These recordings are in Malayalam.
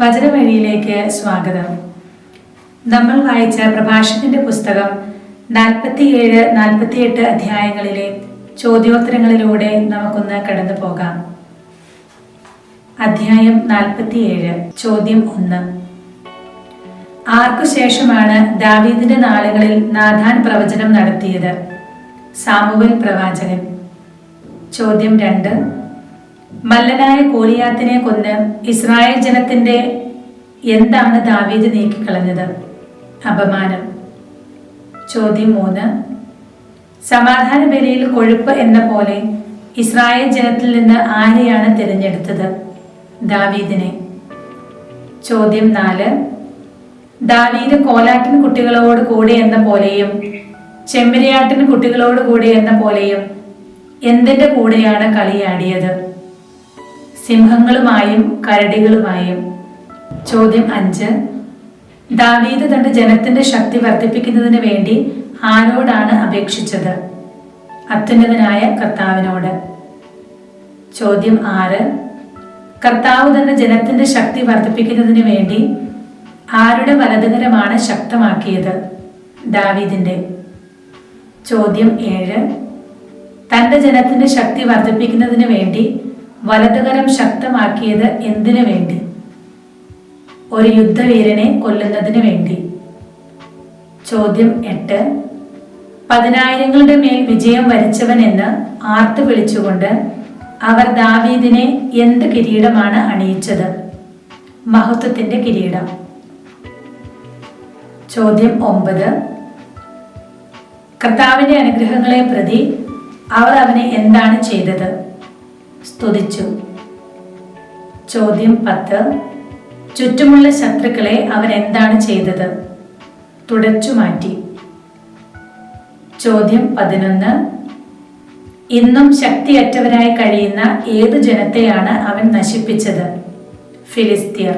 വചനവഴിയിലേക്ക് സ്വാഗതം. നമ്മൾ വായിച്ച പ്രഭാഷണത്തിന്റെ പുസ്തകം നാൽപ്പത്തിയേഴ് നാൽപ്പത്തിയെട്ട് അധ്യായങ്ങളിലെ ചോദ്യോത്തരങ്ങളിലൂടെ നമുക്കൊന്ന് കടന്നു പോകാം. അധ്യായം നാൽപ്പത്തിയേഴ് ചോദ്യം ഒന്ന്. ആർക്കു ശേഷമാണ് ദാവീദിന്റെ നാളുകളിൽ നാഥാൻ പ്രവചനം നടത്തിയത്? സാമുവൽ പ്രവാചകൻ. ചോദ്യം രണ്ട്. മല്ലനായ കോലിയാത്തിനെ കൊന്ന് ഇസ്രായേൽ ജനത്തിന്റെ എന്താണ് ദാവീദ് നീക്കിക്കളഞ്ഞത്? അപമാനം. ചോദ്യം മൂന്ന്. സമാധാന ബലിയിൽ കൊഴുപ്പ് എന്ന പോലെ ഇസ്രായേൽ ജനത്തിൽ നിന്ന് ആരെയാണ് തിരഞ്ഞെടുത്തത്? ദാവീദിനെ. ചോദ്യം നാല്. ദാവീദ് കോലാട്ടിൻ കുട്ടികളോട് കൂടെ എന്ന പോലെയും ചെമ്മരിയാട്ടിൻ കുട്ടികളോട് കൂടെ എന്ന പോലെയും എന്തിന്റെ കൂടെയാണ് കളിയാടിയത്? സിംഹങ്ങളുമായും കരടികളുമായും. ചോദ്യം അഞ്ച്. ദാവീദ് തന്റെ ജനത്തിന്റെ ശക്തി വർദ്ധിപ്പിക്കുന്നതിന് വേണ്ടി ആരോടാണ് അപേക്ഷിച്ചത്. അത്യുന്നതനായ കർത്താവിനോട്. ചോദ്യം ആറ്. കർത്താവ് തന്റെ ജനത്തിന്റെ ശക്തി വർദ്ധിപ്പിക്കുന്നതിന് വേണ്ടി ആരുടെ വലതുകരമാണ് ശക്തമാക്കിയത്? ദാവീദിന്റെ. ചോദ്യം ഏഴ്. തന്റെ ജനത്തിന്റെ ശക്തി വർദ്ധിപ്പിക്കുന്നതിന് വേണ്ടി വലതുകരം ശക്തമാക്കിയത് എന്തിനു വേണ്ടി? ഒരു യുദ്ധവീരനെ കൊല്ലുന്നതിന് വേണ്ടി. ചോദ്യം എട്ട്. പതിനായിരങ്ങളുടെ മേൽ വിജയം വരിച്ചവൻ എന്ന് ആർത്തു വിളിച്ചുകൊണ്ട് അവർ ദാവീദിനെ എന്ത് കിരീടമാണ് അണിയിച്ചത്? മഹത്വത്തിന്റെ കിരീടം. ചോദ്യം ഒമ്പത്. കർത്താവിന്റെ അനുഗ്രഹങ്ങളെ പ്രതി അവർ അവനെ എന്താണ് ചെയ്തത്? സ്തുതിച്ചു. ചോദ്യം പത്ത്. ചുറ്റുമുള്ള ശത്രുക്കളെ അവൻ എന്താണ് ചെയ്തത്? തുടച്ചു മാറ്റി. ചോദ്യം പതിനൊന്ന്. ഇന്നും ശക്തിയറ്റവരായി കഴിയുന്ന ഏത് ജനത്തെയാണ് അവൻ നശിപ്പിച്ചത്? ഫിലിസ്തീർ.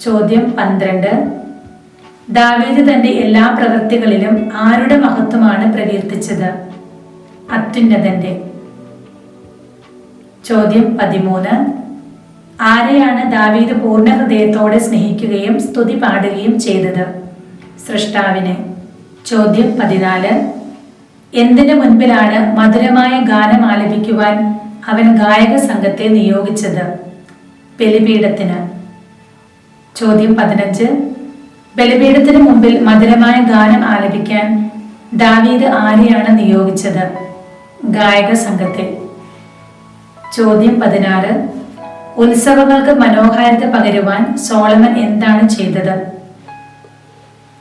ചോദ്യം പന്ത്രണ്ട്. ദാവീദ് തന്റെ എല്ലാ പ്രവൃത്തികളിലും ആരുടെ മഹത്വമാണ് പ്രകീർത്തിച്ചത്? അത്യുന്നതന്റെ. ചോദ്യം പതിമൂന്ന്. ആരെയാണ് ദാവീദ് പൂർണ ഹൃദയത്തോടെ സ്നേഹിക്കുകയും സ്തുതി പാടുകയും ചെയ്തത്? സൃഷ്ടാവിനെ. ചോദ്യം പതിനാല്. എന്തിനു മുൻപിലാണ് മധുരമായ ഗാനം ആലപിക്കുവാൻ അവൻ ഗായക സംഘത്തെ നിയോഗിച്ചത്? ബലിപീഠത്തിന്. ചോദ്യം പതിനഞ്ച്. ബലിപീഠത്തിന് മുമ്പിൽ മധുരമായ ഗാനം ആലപിക്കാൻ ദാവീദ് ആരെയാണ് നിയോഗിച്ചത്? ഗായക സംഘത്തെ. ചോദ്യം പതിനാറ്. ഉത്സവങ്ങൾക്ക് മനോഹാരിത പകരുവാൻ സോളമൻ എന്താണ് ചെയ്തത്?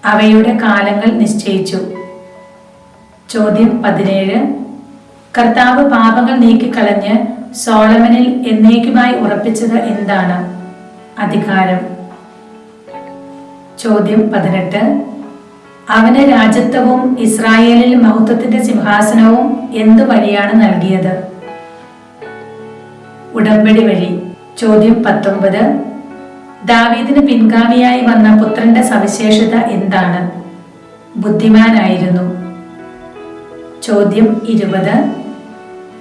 അവയുടെ കാലങ്ങൾ നിശ്ചയിച്ചു. ചോദ്യം പതിനേഴ്. കർത്താവ് പാപങ്ങൾ നീക്കിക്കളഞ്ഞ് സോളമനിൽ എന്നേക്കുമായി ഉറപ്പിച്ചത് എന്താണ്? അധികാരം. ചോദ്യം പതിനെട്ട്. അവന് രാജ്യത്വവും ഇസ്രായേലിൽ മഹത്വത്തിന്റെ സിംഹാസനവും എന്തു വഴിയാണ് നൽകിയത്? ഉടമ്പടി വഴി. ചോദ്യം പത്തൊമ്പത്. ദാവീദിന് പിൻഗാമിയായി വന്ന പുത്രന്റെ സവിശേഷത എന്താണ്? ബുദ്ധിമാനായിരുന്നു. ചോദ്യം ഇരുപത്.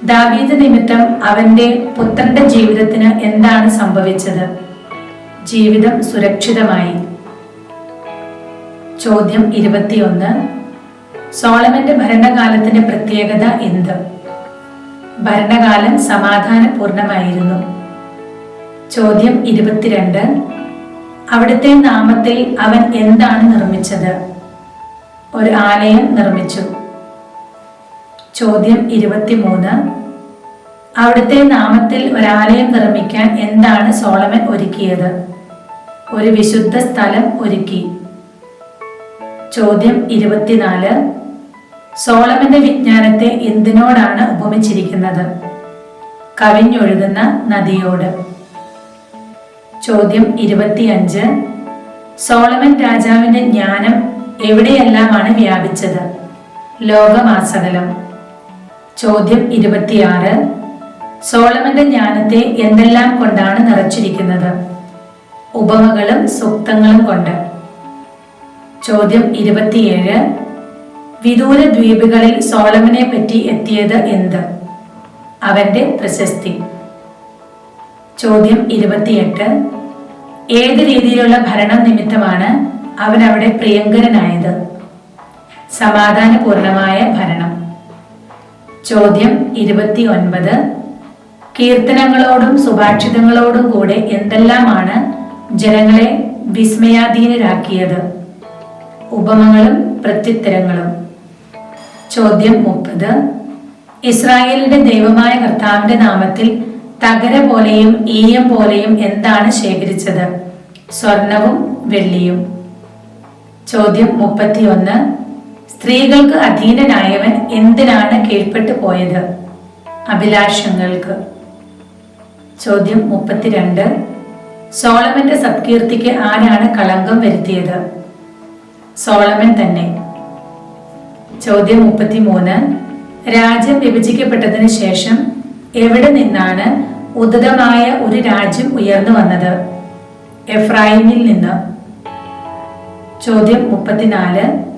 ദാവീദ് നിമിത്തം അവന്റെ പുത്രന്റെ ജീവിതത്തിന് എന്താണ് സംഭവിച്ചത്? ജീവിതം സുരക്ഷിതമായി. ചോദ്യം ഇരുപത്തിയൊന്ന്. സോളമന്റെ ഭരണകാലത്തിന്റെ പ്രത്യേകത എന്ത്? ഭരണകാലം സമാധാനപൂർണമായിരുന്നു. ചോദ്യം ഇരുപത്തിരണ്ട്. അവിടുത്തെ നാമത്തിൽ അവൻ എന്താണ് നിർമ്മിച്ചത്? ഒരു ആലയം നിർമ്മിച്ചു. ചോദ്യം ഇരുപത്തിമൂന്ന്. അവിടുത്തെ നാമത്തിൽ ഒരാലയം നിർമ്മിക്കാൻ എന്താണ് സോളമൻ ഒരുക്കിയത്? ഒരു വിശുദ്ധ സ്ഥലം ഒരുക്കി. ചോദ്യം ഇരുപത്തിനാല്. സോളമന്റെ വിജ്ഞാനത്തെ എന്തിനോടാണ് ഉപമിച്ചിരിക്കുന്നത്? കവിഞ്ഞൊഴുകുന്ന നദിയോട്. ചോദ്യം ഇരുപത്തിയഞ്ച്. സോളമൻ രാജാവിന്റെ ജ്ഞാനം എവിടെയെല്ലാമാണ് വ്യാപിച്ചത്? ലോകമാസകലം. ചോദ്യം ഇരുപത്തിയാറ്. സോളമന്റെ ജ്ഞാനത്തെ എന്തെല്ലാം കൊണ്ടാണ് നിറച്ചിരിക്കുന്നത്? ഉപമകളും സൂക്തങ്ങളും കൊണ്ട്. ചോദ്യം ഇരുപത്തിയേഴ്. വിദൂര ദ്വീപുകളിൽ സോളമനെ പറ്റി എത്തിയത് എന്ത്? അവന്റെ പ്രശസ്തി. ചോദ്യം ഇരുപത്തിയെട്ട്. ഏത് രീതിയിലുള്ള ഭരണം നിമിത്തമാണ് അവൻ അവിടെ പ്രിയങ്കരനായത്? സമാധാനപൂർണമായ ഭരണം. ചോദ്യം ഇരുപത്തി ഒൻപത് കീർത്തനങ്ങളോടും സുഭാഷിതങ്ങളോടും കൂടെ എന്തെല്ലാമാണ് ജനങ്ങളെ വിസ്മയാധീനരാക്കിയത്? ഉപമങ്ങളും പ്രത്യുത്തരങ്ങളും. ചോദ്യം മുപ്പത്. ഇസ്രായേലിന്റെ ദൈവമായ കർത്താവിന്റെ നാമത്തിൽ തകര പോലെയും ഈയം പോലെയും എന്താണ് ശേഖരിച്ചത്? സ്വർണവും വെള്ളിയും. ചോദ്യം മുപ്പത്തിയൊന്ന്. സ്ത്രീകൾക്ക് അധീനനായവൻ എന്തിനാണ് കീഴ്പ്പെട്ടു പോയത്? അഭിലാഷങ്ങൾക്ക്. ചോദ്യം മുപ്പത്തിരണ്ട്. സോളമന്റെ സത്കീർത്തിക്ക് ആരാണ് കളങ്കം വരുത്തിയത്? സോളമൻ തന്നെ. ചോദ്യം മുപ്പത്തിമൂന്ന്. രാജ്യം വിഭജിക്കപ്പെട്ടതിന് ശേഷം എവിടെ നിന്നാണ് ഉദിതമായ ഒരു രാജ്യം ഉയർന്നു വന്നത്? എഫ്രായിമിൽ നിന്ന്. ചോദ്യം മുപ്പത്തിനാല്.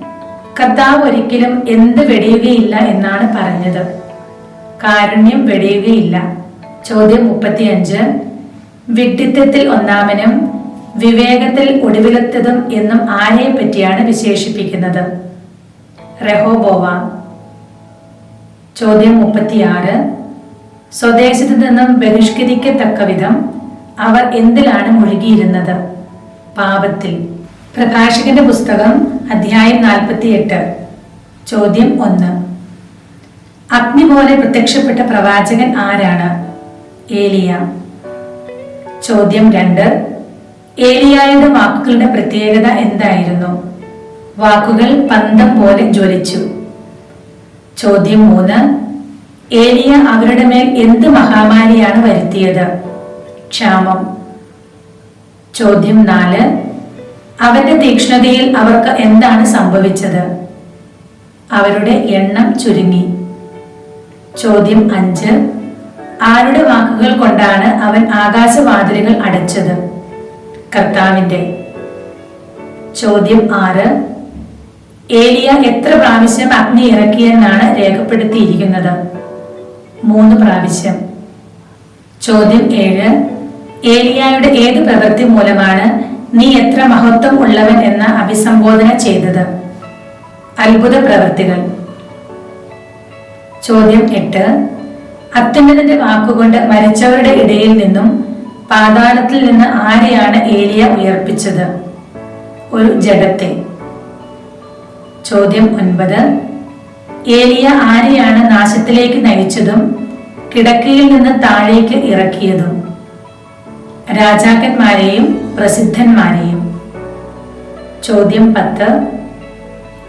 കർത്താവ് ഒരിക്കലും എന്ത് വെടിയുകയില്ല എന്നാണ് പറഞ്ഞത്. കാരുണ്യം വെടിയുകയില്ല. ചോദ്യം മുപ്പത്തിയഞ്ച്. വിഡ്ഢിത്തത്തിൽ ഒന്നാമനും വിവേകത്തിൽ ഒടുവിലത്തതും എന്നും ആരെ പറ്റിയാണ് വിശേഷിപ്പിക്കുന്നത്. റെഹോബോവാം. ചോദ്യം മുപ്പത്തിയാറ്. സ്വദേശത്തു നിന്നും ബഹിഷ്കരിക്കത്തക്ക വിധം അവർ എന്തിലാണ് മുഴുകിയിരുന്നത്? പാപത്തിൽ. പ്രകാശകന്റെ പുസ്തകം അധ്യായം നാൽപ്പത്തിയെട്ട്. ചോദ്യം ഒന്ന്. അഗ്നി പോലെ പ്രത്യക്ഷപ്പെട്ട പ്രവാചകൻ ആരാണ്? ഏലിയ. ചോദ്യം രണ്ട്. ഏലിയായുടെ വാക്കുകളുടെ പ്രത്യേകത എന്തായിരുന്നു? വാക്കുകൾ പന്തം പോലെ ജ്വലിച്ചു. ചോദ്യം മൂന്ന് ഏലിയ അവരുടെ മേൽ എന്ത് മഹാമാരിയാണ് വരുത്തിയത്? ക്ഷാമം. ചോദ്യം നാല് അവന്റെ തീക്ഷ്ണതയിൽ അവർക്ക് എന്താണ് സംഭവിച്ചത്? അവരുടെ എണ്ണം ചുരുങ്ങി. ചോദ്യം അഞ്ച് ആരുടെ വാക്കുകൾ കൊണ്ടാണ് അവൻ ആകാശവാതിലുകൾ അടച്ചത്? കർത്താവിന്റെ ചോദ്യം ആറ് ഏലിയ എത്ര പ്രാവശ്യം അഗ്നി ഇറക്കിയെന്നാണ് രേഖപ്പെടുത്തിയിരിക്കുന്നത്? മൂന്ന് പ്രാവശ്യം. ചോദ്യം ഏഴ്. ഏലിയായുടെ ഏത് പ്രവൃത്തി മൂലമാണ് നീ എത്ര മഹത്വം ഉള്ളവൻ എന്ന അഭിസംബോധന ചെയ്തത്? അത്ഭുത പ്രവൃത്തികൾ. ചോദ്യം എട്ട്. അത്യുന്നതന്റെ വാക്കുകൊണ്ട് മരിച്ചവരുടെ ഇടയിൽ നിന്നും പാതാളത്തിൽ നിന്ന് ആരെയാണ് ഏലിയ ഉയർപ്പിച്ചത്? ഒരു ജഡത്തെ. ചോദ്യം ഒൻപത്. ഏലിയ ആരെയാണ് നാശത്തിലേക്ക് നയിച്ചതും കിടക്കയിൽ നിന്ന് താഴേക്ക് ഇറക്കിയതും? രാജാക്കന്മാരെയും പ്രസിദ്ധന്മാരെയും. ചോദ്യം പത്ത്.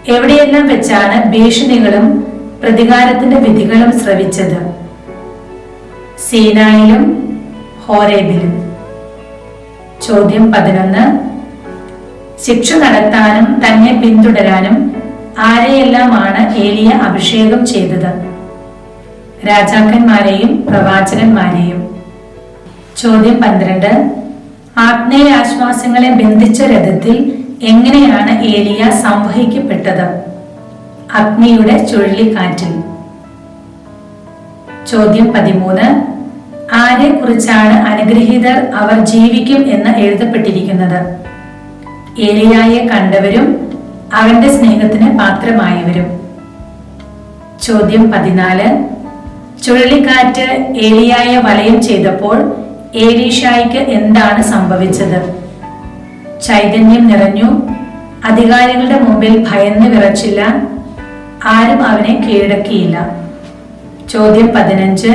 എവിടെയെല്ലാം വെച്ചാണ് ഭീഷണികളും പ്രതികാരത്തിന്റെ വിധികളും ശ്രവിച്ചത് സീനായിലും ഹോരേബിലും. ചോദ്യം പതിനൊന്ന്. ശിക്ഷ നടത്താനും തന്നെ പിന്തുടരാനും ആരെയെല്ലാമാണ് ഏലിയ അഭിഷേകം ചെയ്തത്? രാജാക്കന്മാരെയും പ്രവാചകന്മാരെയും. ചോദ്യം പന്ത്രണ്ട്. ആശ്വാസങ്ങളെ ബന്ധിച്ച രഥത്തിൽ എങ്ങനെയാണ് ഏലിയ സംവഹിക്കപ്പെട്ടത്? അഗ്നിയുടെ ചുഴലിക്കാറ്റിൽ. ചോദ്യം പതിമൂന്ന്. ആരെ കുറിച്ചാണ് അനുഗ്രഹീതർ അവർ ജീവിക്കും എന്ന് എഴുതപ്പെട്ടിരിക്കുന്നത്? ഏലിയായെ കണ്ടവരും അവന്റെ സ്നേഹത്തിന് പാത്രമായവരും. ചോദ്യം പതിനാല്. ചുഴലിക്കാറ്റ് ഏലിയായ വലയം ചെയ്തപ്പോൾ ഏലീഷായിക്ക് എന്താണ് സംഭവിച്ചത്? ചൈതന്യം നിറഞ്ഞു. അധികാരികളുടെ മുമ്പിൽ ഭയന്ന് വിറച്ചില്ല. ആരും അവനെ കീഴടക്കിയില്ല. ചോദ്യം പതിനഞ്ച്.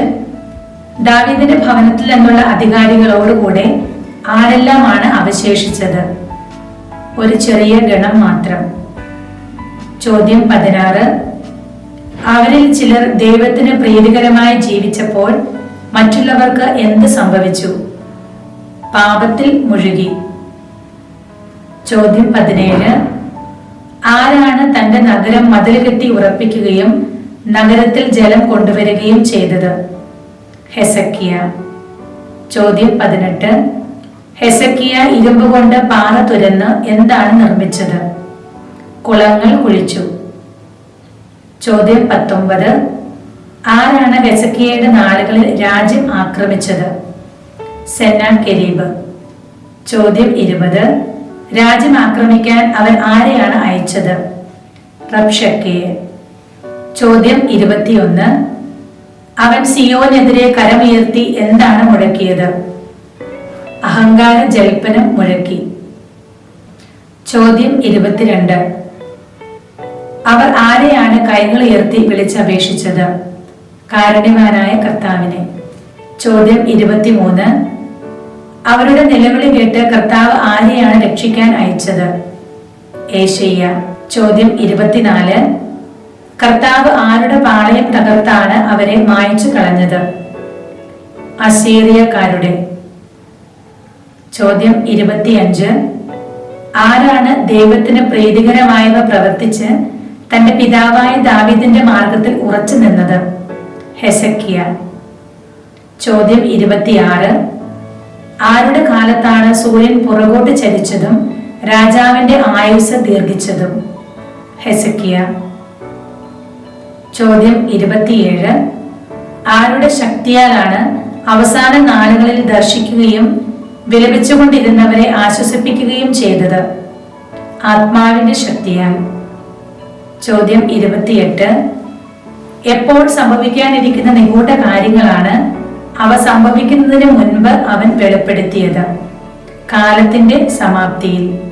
ദാവീദിന്റെ ഭവനത്തിൽ നിന്നുള്ള അധികാരികളോടുകൂടെ ആരെല്ലാമാണ് അവശേഷിച്ചത്? ഒരു ചെറിയ ഗണം മാത്രം. ചോദ്യം പതിനാറ്. അവരിൽ ചിലർ ദൈവത്തിന് പ്രീതികരമായി ജീവിച്ചപ്പോൾ മറ്റുള്ളവർക്ക് എന്ത് സംഭവിച്ചു? പാപത്തിൽ മുഴുകി. ചോദ്യം പതിനേഴ്. ആരാണ് തന്റെ നഗരം മതിൽ കെട്ടി ഉറപ്പിക്കുകയും നഗരത്തിൽ ജലം കൊണ്ടുവരികയും ചെയ്തത്? ഹെസക്കിയ. ചോദ്യം പതിനെട്ട്. ഹെസക്കിയ ഇരുമ്പ് കൊണ്ട് പാറ തുരന്ന് എന്താണ് നിർമ്മിച്ചത്? കുളങ്ങൾ കുഴിച്ചു. ചോദ്യം പത്തൊമ്പത്. ആരാണ് ഹെസക്കിയയുടെ നാളുകളിൽ രാജ്യം ആക്രമിച്ചത്? സെന്നാൻ കെരീബ്. ചോദ്യം ഇരുപത്. രാജ്യം ആക്രമിക്കാൻ അവൻ ആരെയാണ് അയച്ചത്? റബ്ഷക്കയെ ചോദ്യം ഇരുപത്തിയൊന്ന്. അവൻ സിയോനെതിരെ കരമുയർത്തി എന്താണ് മുഴക്കിയത്? അഹങ്കാര ജൽപ്പനം മുഴക്കി. ചോദ്യം ഇരുപത്തിരണ്ട്. അവർ ആരെയാണ് കൈകൾ കൈകളുയർത്തി വിളിച്ചപേക്ഷിച്ചത്? കാരുണ്യവാനായ കർത്താവിനെ. ചോദ്യം ഇരുപത്തിമൂന്ന്. അവരുടെ നിലവിളി കേട്ട് കർത്താവ് ആരെയാണ് രക്ഷിക്കാൻ അയച്ചത്? ഏഷ്യ ചോദ്യം ഇരുപത്തിനാല്. കർത്താവ് ആരുടെ പാളയം തകർത്താണ് അവരെ മായച്ചു കളഞ്ഞത്? അസീറിയക്കാരുടെ. ചോദ്യം ഇരുപത്തിയഞ്ച്. ആരാണ് ദൈവത്തിന് പ്രീതികരമായവ പ്രവർത്തിച്ച് തന്റെ പിതാവായ ദാവിദിന്റെ മാർഗത്തിൽ ഉറച്ചു നിന്നത്. ഹെസക്കിയ ചോദ്യം ഇരുപത്തിയാറ്. ആരുടെ കാലത്താണ് സൂര്യൻ പുറകോട്ട് ചലിച്ചതും രാജാവിന്റെ ആയുസ് ദീർഘിച്ചതും? ഹെസക്കിയ ചോദ്യം ഇരുപത്തിയേഴ്. ആരുടെ ശക്തിയാലാണ് അവസാന നാളുകളിൽ ദർശിക്കുകയും വിലപിച്ചുകൊണ്ടിരുന്നവരെ ആശ്വസിപ്പിക്കുകയും ചെയ്തത്? ആത്മാവിന്റെ ശക്തിയാൽ. ചോദ്യം ഇരുപത്തിയെട്ട്. എപ്പോൾ സംഭവിക്കാനിരിക്കുന്ന നിഗൂഢ കാര്യങ്ങളാണ് അവ സംഭവിക്കുന്നതിന് മുൻപ് അവൻ വെളിപ്പെടുത്തിയത്. കാലത്തിന്റെ സമാപ്തിയിൽ.